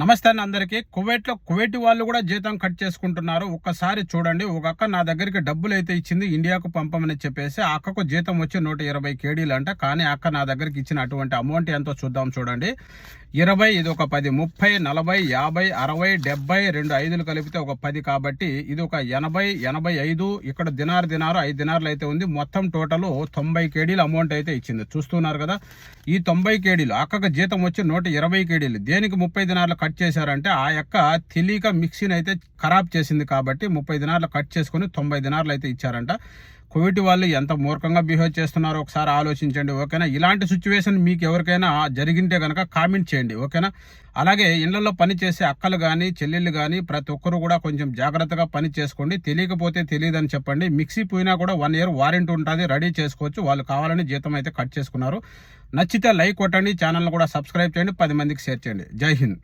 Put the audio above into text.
నమస్తే అండి అందరికీ. కువైట్లో కువైట్ వాళ్ళు కూడా జీతం కట్ చేసుకుంటున్నారు. ఒక్కసారి చూడండి. ఒక అక్క నా దగ్గరికి డబ్బులు అయితే ఇచ్చింది ఇండియాకు పంపమని చెప్పేసి ఆ అక్కకు జీతం వచ్చి నూట ఇరవై కేడీలు అంట కానీ అక్క నా దగ్గరికి ఇచ్చిన అటువంటి అమౌంట్ ఎంతో చూద్దాం చూడండి. ఇరవై ఇది ఒక పది ముప్పై నలభై యాభై అరవై డెబ్బై రెండు ఐదులు కలిపితే ఒక పది కాబట్టి ఇది ఒక ఎనభై ఎనభై ఐదు ఇక్కడ దినారు దినారు ఐదు దినారులు అయితే ఉంది. మొత్తం టోటల్ తొంభై కేడీలు అమౌంట్ అయితే ఇచ్చింది. చూస్తున్నారు కదా ఈ తొంభై కేడీలు అక్కకు జీతం వచ్చి నూట ఇరవై కేడీలు. దేనికి ముప్పై దినార్లు కట్ చేశారంటే ఆ యొక్క తెలియక మిక్సీని అయితే ఖరాబ్ చేసింది కాబట్టి ముప్పై దినార్లు కట్ చేసుకుని తొంభై దినార్లు అయితే ఇచ్చారంట. కోవిడ్ వాళ్ళు ఎంత మూర్ఖంగా బిహేవ్ చేస్తున్నారో ఒకసారి ఆలోచించండి ఓకేనా? ఇలాంటి సిచ్యువేషన్ మీకు ఎవరికైనా జరిగింటే కనుక కామెంట్ చేయండి ఓకేనా? అలాగే ఇళ్ళలో పని చేసే అక్కలు కానీ చెల్లెళ్ళు కానీ ప్రతి ఒక్కరు కూడా కొంచెం జాగ్రత్తగా పని చేసుకోండి. తెలియకపోతే తెలియదని చెప్పండి. మిక్సీ పోయినా కూడా వన్ ఇయర్ వారంటీ ఉంటుంది. రెడీ చేసుకోవచ్చు. వాళ్ళు కావాలని జీతం అయితే కట్ చేసుకున్నారు. నచ్చితే లైక్ కొట్టండి. ఛానల్ కూడా సబ్స్క్రైబ్ చేయండి. పది మందికి షేర్ చేయండి. జై హింద్.